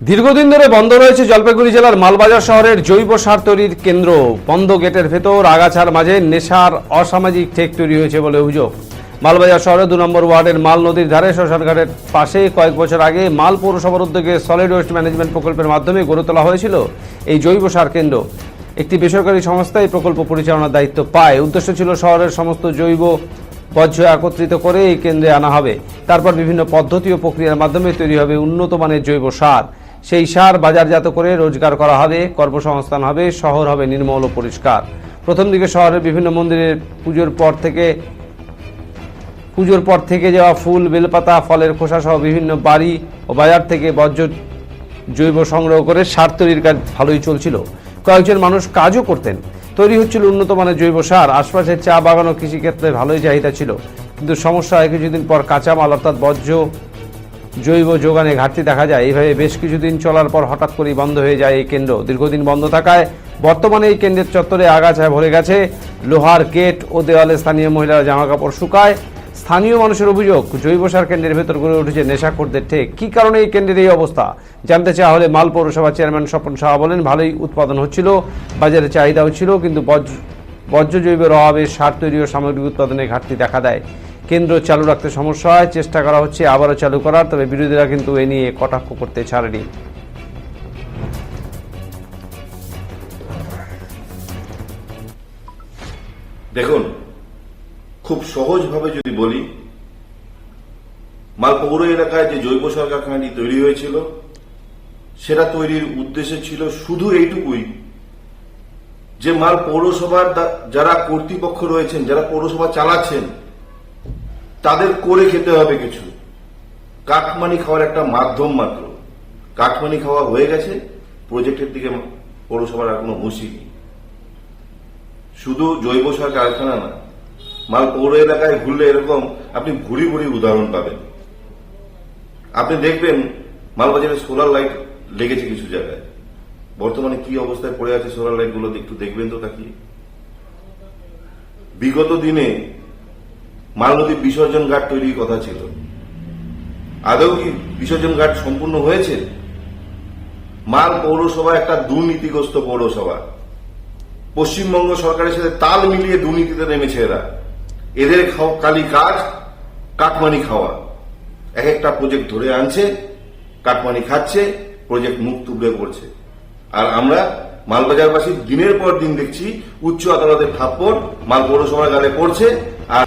দীর্ঘদিন ধরে বন্ধ রয়েছে জলপাইগুড়ি জেলার মালবাজার শহরের জৈব সার তৈরির কেন্দ্র। বন্ধ গেটের ভেতর আগাছার মাঝে নেশার অসামাজিক ঠেক তৈরি হয়েছে বলে অভিযোগ। মালবাজার শহরে দু নম্বর ওয়ার্ডের মাল নদীর ধারে শ্মশানঘাটের পাশে কয়েক বছর আগে মাল পৌরসভার উদ্যোগে সলিড ওয়েস্ট ম্যানেজমেন্ট প্রকল্পের মাধ্যমে গড়ে তোলা হয়েছিল এই জৈব সার কেন্দ্র। একটি বেসরকারি সংস্থা এই প্রকল্প পরিচালনার দায়িত্ব পায়। উদ্দেশ্য ছিল শহরের সমস্ত জৈব বর্জ্য একত্রিত করে এই কেন্দ্রে আনা হবে। তারপর বিভিন্ন পদ্ধতি ও প্রক্রিয়ার মাধ্যমে তৈরি হবে উন্নত মানের জৈব সার। সেই সার বাজারজাত করে রোজগার করা হবে, কর্মসংস্থান হবে, শহর হবে নির্মল ও পরিষ্কার। প্রথম দিকে শহরের বিভিন্ন মন্দিরের পুজোর পর থেকে, পুজোর পর থেকে যাওয়া ফুল, বেলপাতা, ফলের খোসা সহ বিভিন্ন বাড়ি ও বাজার থেকে বর্জ্য জৈব সংগ্রহ করে সার তৈরির কাজ ভালোই চলছিল। কয়েকজন মানুষ কাজও করতেন। তৈরি হচ্ছিল উন্নত মানের জৈব সার। আশপাশের চা বাগান ও কৃষিক্ষেত্রে ভালোই চাহিদা ছিল। কিন্তু সমস্যা হয় কিছুদিন পর কাঁচামাল অর্থাৎ বর্জ্য জৈব যোগানে ঘাটতি দেখা যায়। এইভাবে বেশ কিছুদিন চলার পর হঠাৎ করেই বন্ধ হয়ে যায় এই কেন্দ্র। দীর্ঘদিন বন্ধ থাকায় বর্তমানে এই কেন্দ্রের চত্বরে আগাছায় ভরে গেছে। লোহার গেট ও দেওয়ালে স্থানীয় মহিলারা জামাকাপড় শুকায়। স্থানীয় মানুষের অভিযোগ, জৈব সার কেন্দ্রের ভেতর গড়ে উঠেছে নেশাখোরদের ঠেক। কী কারণে এই কেন্দ্রের এই অবস্থা? জানতে চাওয়া হলে মাল পৌরসভা চেয়ারম্যান স্বপন সাহা বলেন, ভালোই উৎপাদন হচ্ছিল, বাজারে চাহিদাও ছিল, কিন্তু বজ্র বর্জ্য জৈবের অভাবে সার তৈরি ও সামগ্রিক উৎপাদনে ঘাটতি দেখা দেয়। কেন্দ্র চালু রাখতে সমস্যা হয়, চেষ্টা করা হচ্ছে, আবারও চালু করার, তবে বিরোধীরা কিন্তু এ নিয়ে কটাক্ষ করতে ছাড়েনি। দেখুন, খুব সহজভাবে যদি বলি মাল পৌর এলাকায় যে জৈব সার কারখানাটি তৈরি হয়েছিল, সেটা তৈরির উদ্দেশ্য ছিল শুধু এইটুকুই, যে মাল পৌরসভার যারা কর্তৃপক্ষ রয়েছেন, যারা পৌরসভা চালাচ্ছেন তাদের করে খেতে হবে কিছু। কাকমানি খাওয়ার একটা মাধ্যম মাত্র। কাকমানি খাওয়া হয়ে গেছে, প্রজেক্টের দিকে পৌরসভার আর কোনো হুঁশি শুধু জৈব সার কারখানা না, মাল পৌর এলাকায় ঘুরলে এরকম আপনি ভুরি ভুরি উদাহরণ পাবেন। আপনি দেখবেন মালবাজারে সোলার লাইট লেগেছে কিছু জায়গায়। বর্তমানে কি অবস্থায় পড়ে আছে সোলার লাইটগুলো একটু দেখবেন তো তাকিয়ে। বিগত দিনে মাল নদীর বিসর্জন ঘাট তৈরির কথা ছিল। আদৌ কি বিসর্জন ঘাট সম্পূর্ণ হয়েছে? মাল পৌরসভা একটা দুর্নীতিগ্রস্ত পৌরসভা। পশ্চিমবঙ্গ সরকারের সাথে তাল মিলিয়ে দুর্নীতিতে নেমেছে এরা। এদের কালি কাজ কাটমানি খাওয়া। এক একটা প্রজেক্ট ধরে আনছে কাটমানি খাচ্ছে প্রজেক্ট মুখ তুলে পড়ছে। আর আমরা মালবাজারবাসী দিনের পর দিন দেখছি, উচ্চ আদালতের থাপ্পড়, মাল পৌরসভার গালে পড়ছে, আর